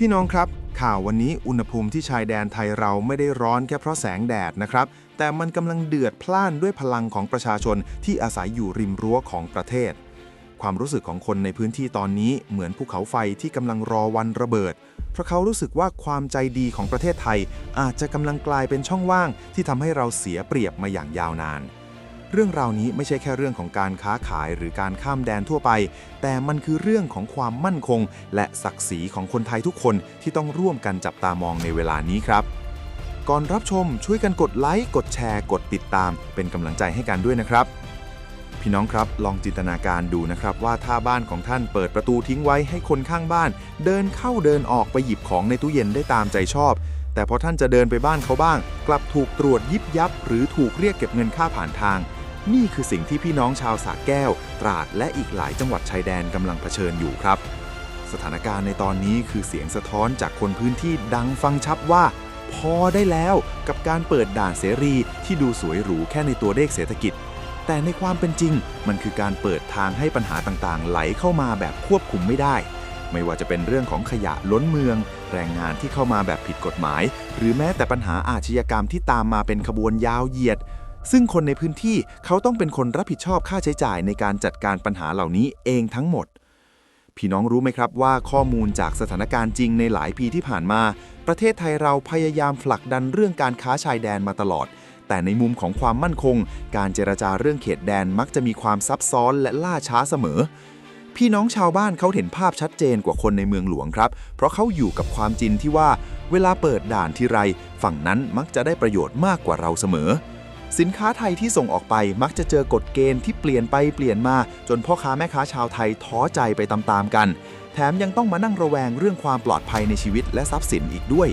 พี่น้องครับ ข่าววันนี้อุณหภูมิที่ชายแดนไทยเราไม่ได้ร้อนแค่เพราะแสงแดดนะครับ แต่มันกำลังเดือดพล่านด้วยพลังของประชาชนที่อาศัยอยู่ริมรั้วของประเทศ ความรู้สึกของคนในพื้นที่ตอนนี้เหมือนภูเขาไฟที่กำลังรอวันระเบิด เพราะเขารู้สึกว่าความใจดีของประเทศไทย อาจจะกำลังกลายเป็นช่องว่างที่ทำให้เราเสียเปรียบมาอย่างยาวนาน เรื่องราวนี้ไม่ใช่แค่เรื่องของการค้าขายหรือการข้ามแดนทั่วไป แต่มันคือเรื่องของความมั่นคง และศักดิ์ศรีของคนไทยทุกคนที่ต้องร่วมกันจับตามองในเวลานี้ครับ ก่อนรับชมช่วยกันกดไลค์กดแชร์ กดติดตาม เป็นกำลังใจให้กันด้วยนะครับ พี่น้องครับลองจินตนาการดูนะครับ ว่าถ้าบ้านของท่านเปิดประตูทิ้งไว้ให้คนข้างบ้าน เดินเข้าเดินออกไปหยิบของในตู้เย็นได้ตามใจชอบแต่พอท่านจะเดินไปบ้านเขาบ้าง กลับถูกตรวจยิบยับ หรือถูกเรียกเก็บเงินค่าผ่านทาง นี่คือสิ่งที่พี่น้องชาวสระแก้ว ตราด และอีกหลายจังหวัดชายแดนกำลังเผชิญอยู่ครับ สถานการณ์ในตอนนี้คือเสียงสะท้อนจากคนพื้นที่ดังฟังชับว่า พอได้แล้วกับการเปิดด่านเสรีที่ดูสวยหรูแค่ในตัวเลขเศรษฐกิจ แต่ในความเป็นจริง มันคือการเปิดทางให้ปัญหาต่างๆ ไหลเข้ามาแบบควบคุมไม่ได้ ไม่ว่าจะเป็นเรื่องของขยะล้นเมือง แรงงานที่เข้ามาแบบผิดกฎหมาย หรือแม้แต่ปัญหาอาชญากรรมที่ตามมาเป็นขบวนยาวเหยียด ซึ่งคนในพื้นที่เขาต้องเป็นคนรับผิดชอบค่าใช้จ่ายในการจัดการปัญหาเหล่านี้เองทั้งหมด พี่น้องรู้ไหมครับว่าข้อมูลจากสถานการณ์จริงในหลายปีที่ผ่านมา ประเทศไทยเราพยายามผลักดันเรื่องการค้าชายแดนมาตลอด แต่ในมุมของความมั่นคง การเจรจาเรื่องเขตแดนมักจะมีความซับซ้อนและล่าช้าเสมอพี่น้องชาวบ้านเขาเห็นภาพชัดเจนกว่าคนในเมืองหลวงครับ เพราะเขาอยู่กับความจริงที่ว่า เวลาเปิดด่านทีไร ฝั่งนั้นมักจะได้ประโยชน์มากกว่าเราเสมอ สินค้าไทยที่ส่งออกไปมักจะเจอกฎเกณฑ์ที่เปลี่ยนไปเปลี่ยนมา จนพ่อค้าแม่ค้าชาวไทยท้อใจไปตามๆกัน แถมยังต้องมานั่งระแวงเรื่องความปลอดภัยในชีวิตและทรัพย์สินอีกด้วย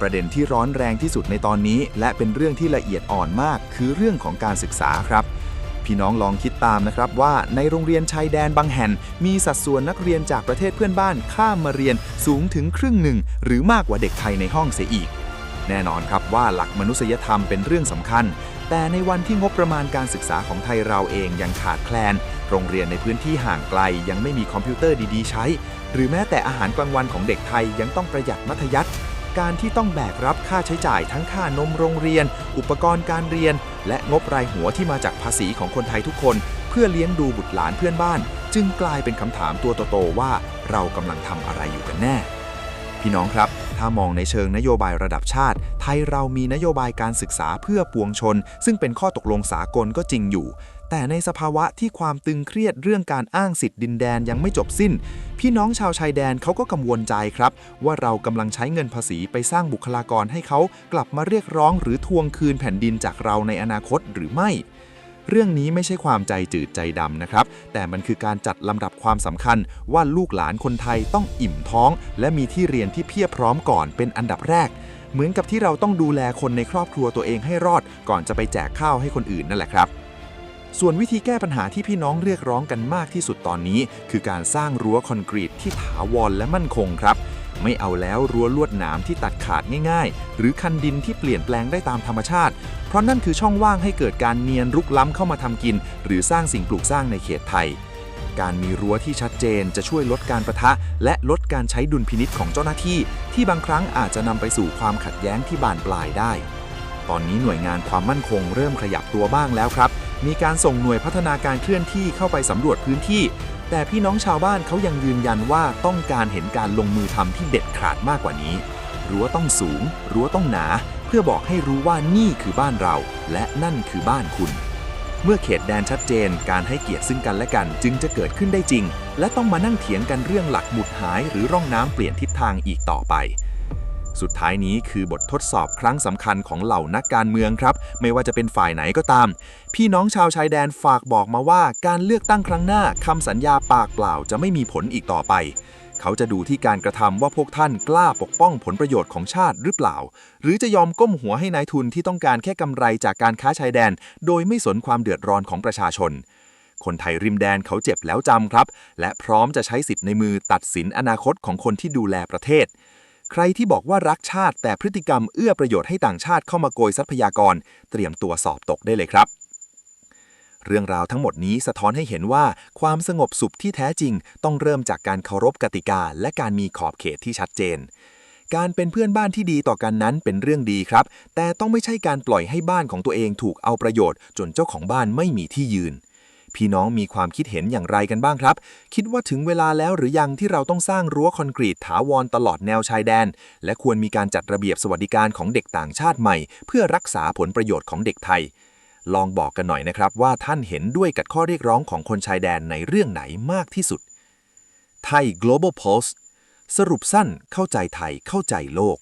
ประเด็นที่ร้อนแรงที่สุดในตอนนี้ และเป็นเรื่องที่ละเอียดอ่อนมาก คือเรื่องของการศึกษาครับ พี่น้องลองคิดตามนะครับว่าในโรงเรียนชายแดนบางแห่ง มีสัดส่วนนักเรียนจากประเทศเพื่อนบ้านข้ามมาเรียนสูงถึงครึ่งหนึ่ง หรือมากกว่าเด็กไทยในห้องเสียอีก แน่นอนครับว่าหลักมนุษยธรรมเป็นเรื่องสำคัญ แต่ในวันที่งบประมาณการศึกษาของไทยเราเองยังขาดแคลน โรงเรียนในพื้นที่ห่างไกลยังไม่มีคอมพิวเตอร์ดีๆ ใช้ หรือแม้แต่อาหารกลางวันของเด็กไทยยังต้องประหยัดมัธยัสถ์การที่ต้องแบกรับค่าใช้จ่ายทั้งค่านมโรงเรียน อุปกรณ์การเรียน และงบรายหัวที่มาจากภาษีของคนไทยทุกคน เพื่อเลี้ยงดูบุตรหลานเพื่อนบ้าน จึงกลายเป็นคำถามตัวโตๆว่า เรากำลังทำอะไรอยู่กันแน่ พี่น้องครับ ถ้ามองในเชิงนโยบายระดับชาติ ไทยเรามีนโยบายการศึกษาเพื่อปวงชน ซึ่งเป็นข้อตกลงสากลก็จริงอยู่ แต่ในสภาวะที่ความตึงเครียดเรื่องการอ้างสิทธิ์ดินแดนยังไม่จบสิ้น พี่น้องชาวชายแดนเขาก็กังวลใจครับ ว่าเรากำลังใช้เงินภาษีไปสร้างบุคลากรให้เขากลับมาเรียกร้องหรือทวงคืนแผ่นดินจากเราในอนาคตหรือไม่ เรื่องนี้ไม่ใช่ความใจจืดใจดำนะครับ แต่มันคือการจัดลำดับความสำคัญว่าลูกหลานคนไทยต้องอิ่มท้อง และมีที่เรียนที่เพียบพร้อมก่อนเป็นอันดับแรก เหมือนกับที่เราต้องดูแลคนในครอบครัวตัวเองให้รอด ก่อนจะไปแจกข้าวให้คนอื่นนั่นแหละครับส่วนวิธีแก้ปัญหาที่พี่น้องเรียกร้องกันมากที่สุดตอนนี้ คือการสร้างรั้วคอนกรีตที่ถาวรและมั่นคงครับ ไม่เอาแล้วรั้วลวดหนามที่ตัดขาดง่ายๆ หรือคันดินที่เปลี่ยนแปลงได้ตามธรรมชาติ เพราะนั่นคือช่องว่างให้เกิดการเนียนรุกล้ำเข้ามาทำกิน หรือสร้างสิ่งปลูกสร้างในเขตไทย การมีรั้วที่ชัดเจนจะช่วยลดการประทะ และลดการใช้ดุลพินิษของเจ้าหน้าที่ ที่บางครั้งอาจจะนำไปสู่ความขัดแย้งที่บานปลายได้ ตอนนี้หน่วยงานความมั่นคงเริ่มขยับตัวบ้างแล้วครับมีการส่งหน่วยพัฒนาการเคลื่อนที่เข้าไปสำรวจพื้นที่ แต่พี่น้องชาวบ้านเขายังยืนยันว่าต้องการเห็นการลงมือทำที่เด็ดขาดมากกว่านี้ รั้วต้องสูง รั้วต้องหนา เพื่อบอกให้รู้ว่านี่คือบ้านเรา และนั่นคือบ้านคุณ เมื่อเขตแดนชัดเจน การให้เกียรติซึ่งกันและกันจึงจะเกิดขึ้นได้จริง และต้องมานั่งเถียงกันเรื่องหลักหมุดหายหรือร่องน้ำเปลี่ยนทิศทางอีกต่อไป สุดท้ายนี้คือบททดสอบครั้งสำคัญของเหล่านักการเมืองครับ ไม่ว่าจะเป็นฝ่ายไหนก็ตาม พี่น้องชาวชายแดนฝากบอกมาว่าการเลือกตั้งครั้งหน้าคำสัญญาปากเปล่าจะไม่มีผลอีกต่อไป เขาจะดูที่การกระทำว่าพวกท่านกล้าปกป้องผลประโยชน์ของชาติหรือเปล่า หรือจะยอมก้มหัวให้นายทุนที่ต้องการแค่กำไรจากการค้าชายแดน โดยไม่สนความเดือดร้อนของประชาชนคนไทยริมแดนเขาเจ็บแล้วจำครับ และพร้อมจะใช้สิทธิ์ในมือตัดสินอนาคตของคนที่ดูแลประเทศ ใครที่บอกว่ารักชาติ แต่พฤติกรรมเอื้อประโยชน์ให้ต่างชาติเข้ามาโกยทรัพยากร เตรียมตัวสอบตกได้เลยครับ เรื่องราวทั้งหมดนี้สะท้อนให้เห็นว่าความสงบสุขที่แท้จริง ต้องเริ่มจากการเคารพกติกา และการมีขอบเขตที่ชัดเจน การเป็นเพื่อนบ้านที่ดีต่อกันนั้นเป็นเรื่องดีครับ แต่ต้องไม่ใช่การปล่อยให้บ้านของตัวเองถูกเอาประโยชน์ จนเจ้าของบ้านไม่มีที่ยืน พี่น้องมีความคิดเห็นอย่างไรกันบ้างครับ คิดว่าถึงเวลาแล้วหรือยังที่เราต้องสร้างรั้วคอนกรีตถาวรตลอดแนวชายแดน และควรมีการจัดระเบียบสวัสดิการของเด็กต่างชาติใหม่ เพื่อรักษาผลประโยชน์ของเด็กไทย ลองบอกกันหน่อยนะครับว่าท่านเห็นด้วยกับข้อเรียกร้องของคนชายแดนในเรื่องไหนมากที่สุดไทย Global Post สรุปสั้นเข้าใจไทยเข้าใจโลก